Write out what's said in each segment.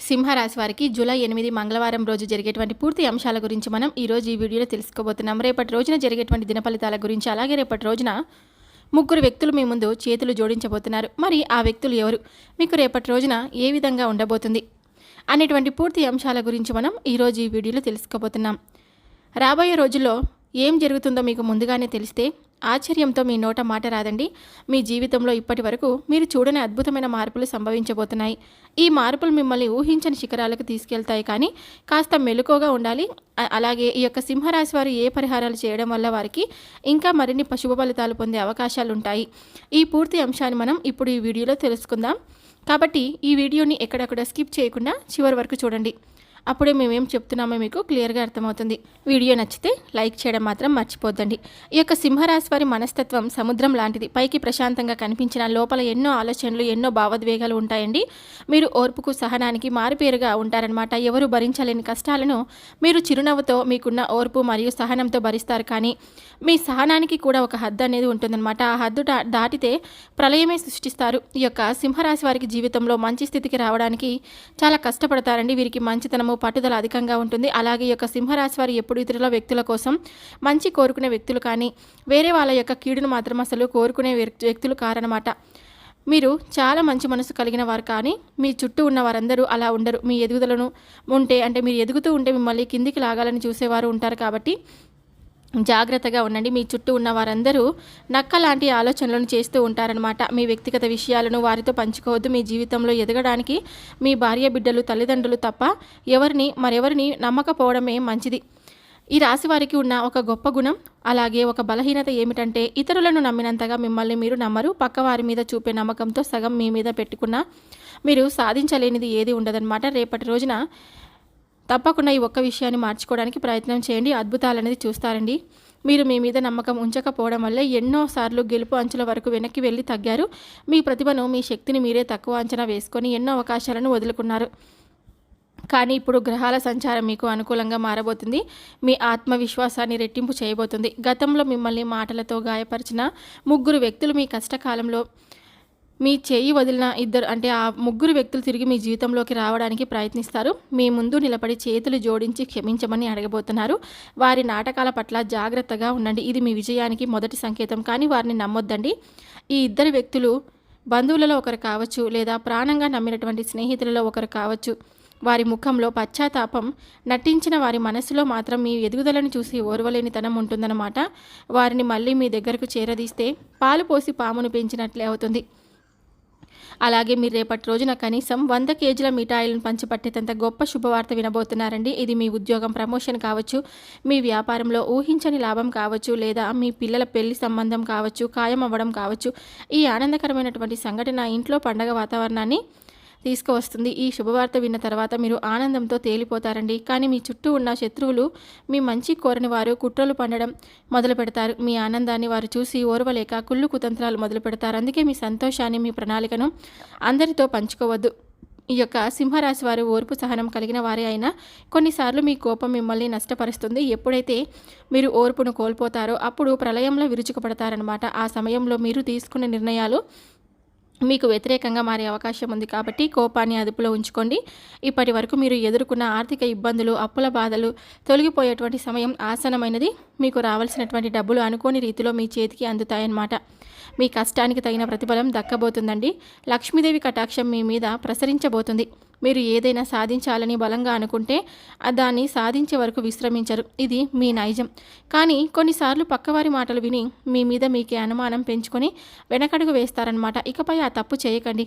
సింహరాశి వారికి జూలై ఎనిమిది మంగళవారం రోజు జరిగేటువంటి పూర్తి అంశాల గురించి మనం ఈరోజు ఈ వీడియోలో తెలుసుకోబోతున్నాం. రేపటి రోజున జరిగేటువంటి దిన ఫలితాల గురించి అలాగే రేపటి రోజున ముగ్గురు వ్యక్తులు మీ ముందు చేతులు జోడించబోతున్నారు. మరి ఆ వ్యక్తులు ఎవరు? మీకు రేపటి రోజున ఏ విధంగా ఉండబోతుంది? అనేటువంటి పూర్తి అంశాల గురించి మనం ఈరోజు ఈ వీడియోలో తెలుసుకోబోతున్నాం. రాబోయే రోజుల్లో ఏం జరుగుతుందో మీకు ముందుగానే తెలిస్తే ఆశ్చర్యంతో మీ నోట మాట రాదండి. మీ జీవితంలో ఇప్పటి వరకు మీరు చూడని అద్భుతమైన మార్పులు సంభవించబోతున్నాయి. ఈ మార్పులు మిమ్మల్ని ఊహించని శిఖరాలకు తీసుకెళ్తాయి కానీ కాస్త మెలుకోగా ఉండాలి. అలాగే ఈ యొక్క సింహరాశి వారు ఏ పరిహారాలు చేయడం వల్ల వారికి ఇంకా మరిన్ని పశుభ ఫలితాలు పొందే అవకాశాలు ఉంటాయి. ఈ పూర్తి అంశాన్ని మనం ఇప్పుడు ఈ వీడియోలో తెలుసుకుందాం. కాబట్టి ఈ వీడియోని ఎక్కడక్కడ స్కిప్ చేయకుండా చివరి వరకు చూడండి. అప్పుడే మేమేం చెప్తున్నామో మీకు క్లియర్గా అర్థమవుతుంది. వీడియో నచ్చితే లైక్ చేయడం మాత్రం మర్చిపోద్దండి. ఈ యొక్క సింహరాశి వారి మనస్తత్వం సముద్రం లాంటిది. పైకి ప్రశాంతంగా కనిపించిన లోపల ఎన్నో ఆలోచనలు ఎన్నో భావోద్వేగాలు ఉంటాయండి. మీరు ఓర్పుకు సహనానికి మారుపేరుగా ఉంటారనమాట ఎవరు భరించలేని కష్టాలను మీరు చిరునవ్వుతో మీకున్న ఓర్పు మరియు సహనంతో భరిస్తారు. కానీ మీ సహనానికి కూడా ఒక హద్దు అనేది ఉంటుందన్నమాట. ఆ హద్దు దాటితే ప్రళయమే సృష్టిస్తారు. ఈ యొక్క సింహరాశి వారికి జీవితంలో మంచి స్థితికి రావడానికి చాలా కష్టపడతారండి. వీరికి మంచితనము పట్టుదల అధికంగా ఉంటుంది. అలాగే ఈ యొక్క సింహరాశి వారు ఎప్పుడు ఇతరుల వ్యక్తుల కోసం మంచి కోరుకునే వ్యక్తులు కానీ వేరే వాళ్ళ యొక్క కీడును మాత్రం అసలు కోరుకునే వ్యక్తులు కారనమాట మీరు చాలా మంచి మనసు కలిగిన వారు కానీ మీ చుట్టూ ఉన్న వారందరూ అలా ఉండరు. మీ ఎదుగుదలను ఉంటే అంటే మీరు ఎదుగుతూ ఉంటే మిమ్మల్ని కిందికి లాగాలని చూసేవారు ఉంటారు కాబట్టి జాగ్రత్తగా ఉండండి. మీ చుట్టూ ఉన్న వారందరూ నక్క లాంటి ఆలోచనలను చేస్తూ ఉంటారనమాట మీ వ్యక్తిగత విషయాలను వారితో పంచుకోవద్దు. మీ జీవితంలో ఎదగడానికి మీ భార్య బిడ్డలు తల్లిదండ్రులు తప్ప ఎవరిని మరెవరిని నమ్మకపోవడమే మంచిది. ఈ రాశి వారికి ఉన్న ఒక గొప్ప గుణం అలాగే ఒక బలహీనత ఏమిటంటే ఇతరులను నమ్మినంతగా మిమ్మల్ని మీరు నమ్మరు. పక్క వారి మీద చూపే నమ్మకంతో సగం మీ మీద పెట్టుకున్న మీరు సాధించలేనిది ఏది ఉండదన్నమాట. రేపటి రోజున తప్పకుండా ఈ ఒక్క విషయాన్ని మార్చుకోవడానికి ప్రయత్నం చేయండి. అద్భుతాలు అనేది చూస్తారండి. మీరు మీ మీద నమ్మకం ఉంచకపోవడం వల్ల ఎన్నోసార్లు గెలుపు అంచుల వరకు వెనక్కి వెళ్ళి తగ్గారు. మీ ప్రతిభను మీ శక్తిని మీరే తక్కువ అంచనా వేసుకొని ఎన్నో అవకాశాలను వదులుకున్నారు. కానీ ఇప్పుడు గ్రహాల సంచారం మీకు అనుకూలంగా మారబోతుంది. మీ ఆత్మవిశ్వాసాన్ని రెట్టింపు చేయబోతుంది. గతంలో మిమ్మల్ని మాటలతో గాయపరిచిన ముగ్గురు వ్యక్తులు మీ కష్టకాలంలో మీ చేయి వదిలిన ఇద్దరు అంటే ఆ ముగ్గురు వ్యక్తులు తిరిగి మీ జీవితంలోకి రావడానికి ప్రయత్నిస్తారు. మీ ముందు నిలబడి చేతులు జోడించి క్షమించమని అడగబోతున్నారు. వారి నాటకాల పట్ల జాగ్రత్తగా ఉండండి. ఇది మీ విజయానికి మొదటి సంకేతం. కానీ వారిని నమ్మొద్దండి. ఈ ఇద్దరు వ్యక్తులు బంధువులలో ఒకరు కావచ్చు లేదా ప్రాణంగా నమ్మినటువంటి స్నేహితులలో ఒకరు కావచ్చు. వారి ముఖంలో పశ్చాత్తాపం నటించిన వారి మనసులో మాత్రం మీ ఎదుగుదలను చూసి ఓర్వలేనితనం ఉంటుందన్నమాట. వారిని మళ్ళీ మీ దగ్గరకు చేరదీస్తే పాలు పోసి పామును పెంచినట్లే అవుతుంది. అలాగే మీరు రేపటి రోజున కనీసం వంద కేజీల మిఠాయిలను పంచిపట్టేటంత గొప్ప శుభవార్త వినబోతున్నారండి. ఇది మీ ఉద్యోగం ప్రమోషన్ కావచ్చు మీ వ్యాపారంలో ఊహించని లాభం కావచ్చు లేదా మీ పిల్లల పెళ్ళి సంబంధం కావచ్చు ఖాయం అవ్వడం కావచ్చు. ఈ ఆనందకరమైనటువంటి సంఘటన ఇంట్లో పండగ వాతావరణాన్ని తీసుకువస్తుంది. ఈ శుభవార్త విన్న తర్వాత మీరు ఆనందంతో తేలిపోతారండి. కానీ మీ చుట్టూ ఉన్న శత్రువులు మీ మంచి కోరని వారు కుట్రలు పండడం మొదలు పెడతారు. మీ ఆనందాన్ని వారు చూసి ఓర్వలేక కుళ్ళు కుతంత్రాలు మొదలు పెడతారు. అందుకే మీ సంతోషాన్ని మీ ప్రణాళికను అందరితో పంచుకోవద్దు. ఈ యొక్క సింహరాశి వారు ఓర్పు సహనం కలిగిన వారే అయినా కొన్నిసార్లు మీ కోపం మిమ్మల్ని నష్టపరుస్తుంది. ఎప్పుడైతే మీరు ఓర్పును కోల్పోతారో అప్పుడు ప్రళయంలో విరుచుకుపడతారనమాట ఆ సమయంలో మీరు తీసుకున్న నిర్ణయాలు మీకు వ్యతిరేకంగా మారే అవకాశం ఉంది కాబట్టి కోపాన్ని అదుపులో ఉంచుకోండి. ఇప్పటి వరకు మీరు ఎదుర్కొన్న ఆర్థిక ఇబ్బందులు అప్పుల బాధలు తొలగిపోయేటువంటి సమయం ఆసనమైనది మీకు రావాల్సినటువంటి డబ్బులు అనుకోని రీతిలో మీ చేతికి అందుతాయన్నమాట. మీ కష్టానికి తగిన ప్రతిఫలం దక్కబోతుందండి. లక్ష్మీదేవి కటాక్షం మీ మీద ప్రసరించబోతుంది. మీరు ఏదైనా సాధించాలని బలంగా అనుకుంటే దాన్ని సాధించే వరకు విశ్రమించరు. ఇది మీ నైజం. కానీ కొన్నిసార్లు పక్కవారి మాటలు విని మీ మీద మీకే అనుమానం పెంచుకొని వెనకడుగు వేస్తారనమాట ఇకపై ఆ తప్పు చేయకండి.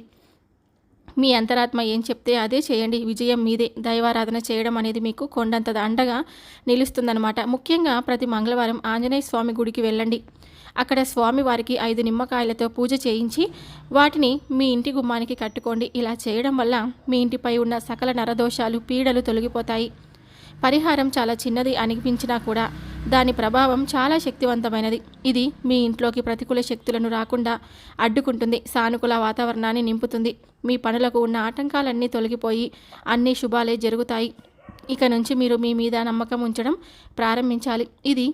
మీ అంతరాత్మ ఏం చెప్తే అదే చేయండి. విజయం మీదే. దైవారాధన చేయడం అనేది మీకు కొండంత అండగా నిలుస్తుందన్నమాట. ముఖ్యంగా ప్రతి మంగళవారం ఆంజనేయ స్వామి గుడికి వెళ్ళండి. అక్కడ స్వామి వారికి ఐదు నిమ్మకాయలతో పూజ చేయించి వాటిని మీ ఇంటి గుమ్మానికి కట్టుకోండి. ఇలా చేయడం వల్ల మీ ఇంటిపై ఉన్న సకల నరదోషాలు పీడలు తొలగిపోతాయి. పరిహారం చాలా చిన్నది అనిపించినా కూడా దాని ప్రభావం చాలా శక్తివంతమైనది. ఇది మీ ఇంట్లోకి ప్రతికూల శక్తులను రాకుండా అడ్డుకుంటుంది సానుకూల వాతావరణాన్ని నింపుతుంది. మీ పనులకు ఉన్న ఆటంకాలన్నీ తొలగిపోయి అన్ని శుభాలే జరుగుతాయి. ఇక నుంచి మీరు మీ మీద నమ్మకం ఉంచడం ప్రారంభించాలి. ఇది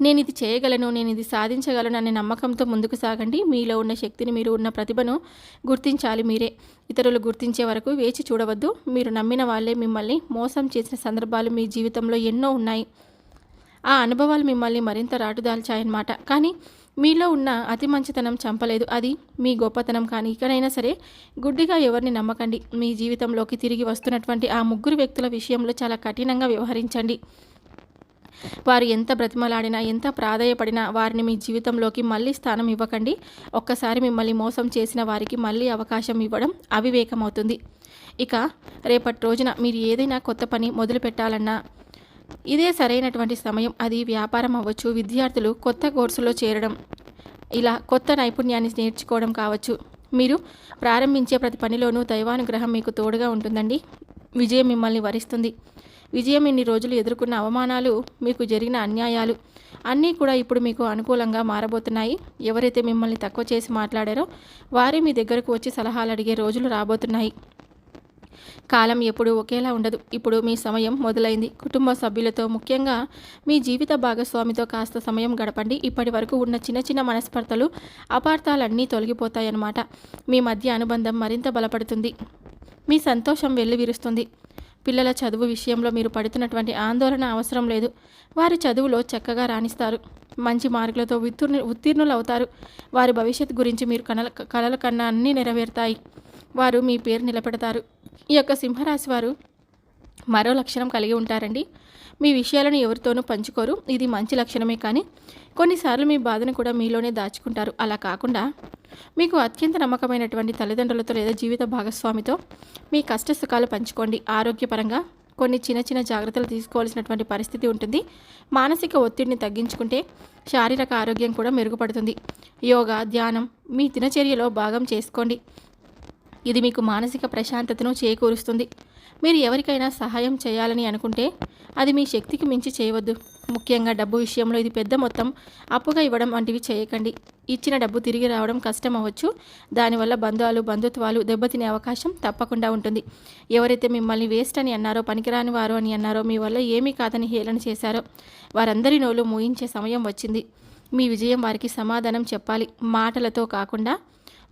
నేను ఇది చేయగలను నేను ఇది సాధించగలను అనే నమ్మకంతో ముందుకు సాగండి. మీలో ఉన్న శక్తిని మీరు ఉన్న ప్రతిభను గుర్తించాలి మీరే. ఇతరులు గుర్తించే వరకు వేచి చూడవద్దు. మీరు నమ్మిన వాళ్ళే మిమ్మల్ని మోసం చేసిన సందర్భాలు మీ జీవితంలో ఎన్నో ఉన్నాయి. ఆ అనుభవాలు మిమ్మల్ని మరింత రాటుదాల్చాయన్నమాట కానీ మీలో ఉన్న అతి మంచితనం చంపలేదు. అది మీ గొప్పతనం కానీ ఇకనైనా సరే గుడ్డిగా ఎవరిని నమ్మకండి. మీ జీవితంలోకి తిరిగి వస్తున్నటువంటి ఆ ముగ్గురు వ్యక్తుల విషయంలో చాలా కఠినంగా వ్యవహరించండి. వారు ఎంత బ్రతిమలాడినా ఎంత ప్రాధాయపడినా వారిని మీ జీవితంలోకి మళ్ళీ స్థానం ఇవ్వకండి. ఒక్కసారి మిమ్మల్ని మోసం చేసిన వారికి మళ్ళీ అవకాశం ఇవ్వడం అవివేకమవుతుంది. ఇక రేపటి రోజున మీరు ఏదైనా కొత్త పని మొదలు పెట్టాలన్నా ఇదే సరైనటువంటి సమయం అది వ్యాపారం అవ్వచ్చు విద్యార్థులు కొత్త కోర్సులో చేరడం ఇలా కొత్త నైపుణ్యాన్ని నేర్చుకోవడం కావచ్చు. మీరు ప్రారంభించే ప్రతి పనిలోనూ దైవానుగ్రహం మీకు తోడుగా ఉంటుందండి. విజయం మిమ్మల్ని వరిస్తుంది. విజయం ఇన్ని రోజులు ఎదుర్కొన్న అవమానాలు మీకు జరిగిన అన్యాయాలు అన్నీ కూడా ఇప్పుడు మీకు అనుకూలంగా మారబోతున్నాయి. ఎవరైతే మిమ్మల్ని తక్కువ చేసి మాట్లాడారో వారే మీ దగ్గరకు వచ్చి సలహాలు అడిగే రోజులు రాబోతున్నాయి. కాలం ఎప్పుడు ఒకేలా ఉండదు. ఇప్పుడు మీ సమయం మొదలైంది. కుటుంబ సభ్యులతో ముఖ్యంగా మీ జీవిత భాగస్వామితో కాస్త సమయం గడపండి. ఇప్పటి వరకు ఉన్న చిన్న చిన్న మనస్పర్ధలు అపార్థాలన్నీ తొలగిపోతాయన్నమాట. మీ మధ్య అనుబంధం మరింత బలపడుతుంది. మీ సంతోషం వెల్లివిరుస్తుంది. పిల్లల చదువు విషయంలో మీరు పడుతున్నటువంటి ఆందోళన అవసరం లేదు. వారి చదువులో చక్కగా రాణిస్తారు. మంచి మార్కులతో ఉత్తీర్ణు ఉత్తీర్ణులు అవుతారు వారి భవిష్యత్తు గురించి మీరు కనల కలల కన్నా అన్నీ నెరవేరుతాయి. వారు మీ పేరు నిలబెడతారు. ఈ యొక్క సింహరాశి వారు మరో లక్షణం కలిగి ఉంటారండి. మీ విషయాలను ఎవరితోనూ పంచుకోరు. ఇది మంచి లక్షణమే కానీ కొన్నిసార్లు మీ బాధను కూడా మీలోనే దాచుకుంటారు. అలా కాకుండా మీకు అత్యంత నమ్మకమైనటువంటి తల్లిదండ్రులతో లేదా జీవిత భాగస్వామితో మీ కష్ట సుఖాలు పంచుకోండి. ఆరోగ్యపరంగా కొన్ని చిన్న చిన్న జాగ్రత్తలు తీసుకోవాల్సినటువంటి పరిస్థితి ఉంటుంది. మానసిక ఒత్తిడిని తగ్గించుకుంటే శారీరక ఆరోగ్యం కూడా మెరుగుపడుతుంది. యోగా ధ్యానం మీ దినచర్యలో భాగం చేసుకోండి. ఇది మీకు మానసిక ప్రశాంతతను చేకూరుస్తుంది. మీరు ఎవరికైనా సహాయం చేయాలని అనుకుంటే అది మీ శక్తికి మించి చేయవద్దు. ముఖ్యంగా డబ్బు విషయంలో ఇది పెద్ద మొత్తం అప్పుగా ఇవ్వడం వంటివి చేయకండి. ఇచ్చిన డబ్బు తిరిగి రావడం కష్టం అవ్వచ్చు దానివల్ల బంధువులు బంధుత్వాలు దెబ్బతినే అవకాశం తప్పకుండా ఉంటుంది. ఎవరైతే మిమ్మల్ని వేస్ట్ అని అన్నారో పనికిరాని వారు అని అన్నారో మీ వల్ల ఏమీ కాదని హేళన చేశారో వారందరి నోలు మూయించే సమయం వచ్చింది. మీ విజయం వారికి సమాధానం చెప్పాలి. మాటలతో కాకుండా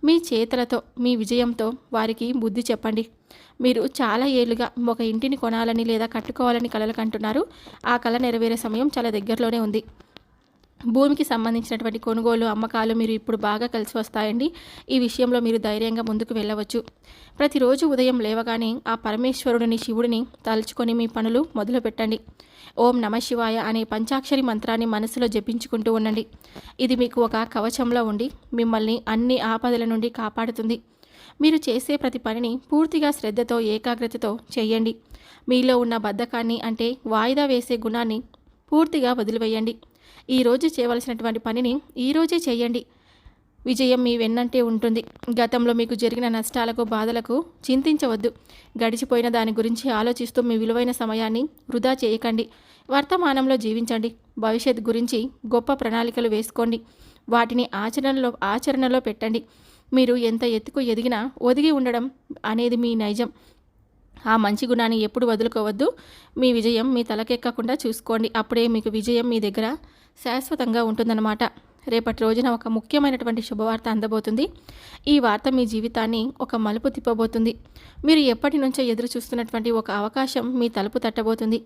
మీ చేతులతో మీ విజయంతో వారికి బుద్ధి చెప్పండి. మీరు చాలా ఏళ్ళుగా ఒక ఇంటిని కొనాలని లేదా కట్టుకోవాలని కలలు కంటున్నారు. ఆ కళ నెరవేరే సమయం చాలా దగ్గరలోనే ఉంది. భూమికి సంబంధించినటువంటి కొనుగోలు అమ్మకాలు మీరు ఇప్పుడు బాగా కలిసి వస్తాయండి. ఈ విషయంలో మీరు ధైర్యంగా ముందుకు వెళ్ళవచ్చు. ప్రతిరోజు ఉదయం లేవగానే ఆ పరమేశ్వరుడిని శివుడిని తలుచుకొని మీ పనులు మొదలు పెట్టండి ఓం నమ శివాయ అనే పంచాక్షరి మంత్రాన్ని మనసులో జపించుకుంటూ ఉండండి. ఇది మీకు ఒక కవచంలో ఉండి మిమ్మల్ని అన్ని ఆపదల నుండి కాపాడుతుంది. మీరు చేసే ప్రతి పనిని పూర్తిగా శ్రద్ధతో ఏకాగ్రతతో చేయండి. మీలో ఉన్న బద్ధకాన్ని అంటే వాయిదా వేసే గుణాన్ని పూర్తిగా వదిలివేయండి. ఈరోజు చేయవలసినటువంటి పనిని ఈరోజే చేయండి. విజయం మీ వెన్నంటే ఉంటుంది. గతంలో మీకు జరిగిన నష్టాలకు బాధలకు చింతించవద్దు. గడిచిపోయిన దాని గురించి ఆలోచిస్తూ మీ విలువైన సమయాన్ని వృధా చేయకండి. వర్తమానంలో జీవించండి. భవిష్యత్ గురించి గొప్ప ప్రణాళికలు వేసుకోండి. వాటిని ఆచరణలో ఆచరణలో పెట్టండి. మీరు ఎంత ఎత్తుకు ఎదిగినా ఒదిగి ఉండడం అనేది మీ నైజం. ఆ మంచి గుణాన్ని ఎప్పుడు వదులుకోవద్దు. మీ విజయం మీ తలకెక్కకుండా చూసుకోండి. అప్పుడే మీకు విజయం మీ దగ్గర శాశ్వతంగా ఉంటుందన్నమాట. రేపటి రోజున ఒక ముఖ్యమైనటువంటి శుభవార్త అందబోతుంది. ఈ వార్త మీ జీవితాన్ని ఒక మలుపు తిప్పబోతుంది. మీరు ఎప్పటి నుంచో ఎదురు చూస్తున్నటువంటి ఒక అవకాశం మీ తలుపు తట్టబోతుంది.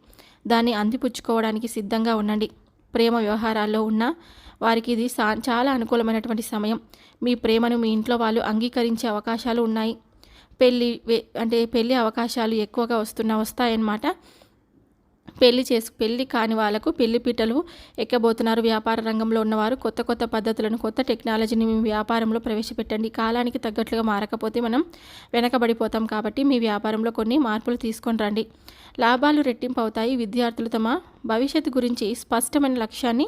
దాన్ని అందిపుచ్చుకోవడానికి సిద్ధంగా ఉండండి. ప్రేమ వ్యవహారాల్లో ఉన్న వారికి ఇది సా చాలా అనుకూలమైనటువంటి సమయం. మీ ప్రేమను మీ ఇంట్లో వాళ్ళు అంగీకరించే అవకాశాలు ఉన్నాయి. పెళ్ళి అంటే పెళ్ళి అవకాశాలు ఎక్కువగా వస్తున్న వస్తాయన్నమాట. పెళ్ళి చేసు పెళ్ళి కాని వాళ్ళకు పెళ్ళి పీటలు ఎక్కబోతున్నారు. వ్యాపార రంగంలో ఉన్నవారు కొత్త కొత్త పద్ధతులను కొత్త టెక్నాలజీని మీ వ్యాపారంలో ప్రవేశపెట్టండి. కాలానికి తగ్గట్లుగా మారకపోతే మనం వెనకబడిపోతాం కాబట్టి మీ వ్యాపారంలో కొన్ని మార్పులు తీసుకొని రండి. లాభాలు రెట్టింపు అవుతాయి. విద్యార్థులు తమ భవిష్యత్తు గురించి స్పష్టమైన లక్ష్యాన్ని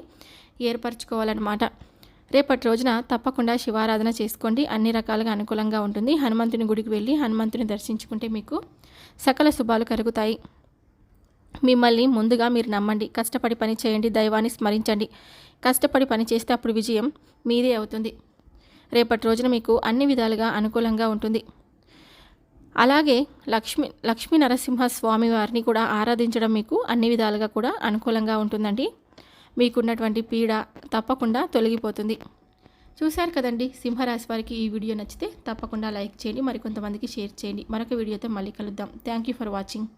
ఏర్పరచుకోవాలన్నమాట. రేపటి రోజున తప్పకుండా శివారాధన చేసుకోండి. అన్ని రకాలుగా అనుకూలంగా ఉంటుంది. హనుమంతుని గుడికి వెళ్ళి హనుమంతుని దర్శించుకుంటే మీకు సకల శుభాలు కలుగుతాయి. మిమ్మల్ని ముందుగా మీరు నమ్మండి. కష్టపడి పని చేయండి. దైవాన్ని స్మరించండి. కష్టపడి పని చేస్తే అప్పుడు విజయం మీదే అవుతుంది. రేపటి రోజున మీకు అన్ని విధాలుగా అనుకూలంగా ఉంటుంది. అలాగే లక్ష్మి లక్ష్మీ నరసింహ స్వామి వారిని కూడా ఆరాధించడం మీకు అన్ని విధాలుగా కూడా అనుకూలంగా ఉంటుందండి. మీకున్నటువంటి పీడ తప్పకుండా తొలగిపోతుంది. చూశారు కదండి సింహరాశి వారికి ఈ వీడియో నచ్చితే తప్పకుండా లైక్ చేయండి మరికొంతమందికి షేర్ చేయండి. మరొక వీడియోతో మళ్ళీ కలుద్దాం. Thank you for watching.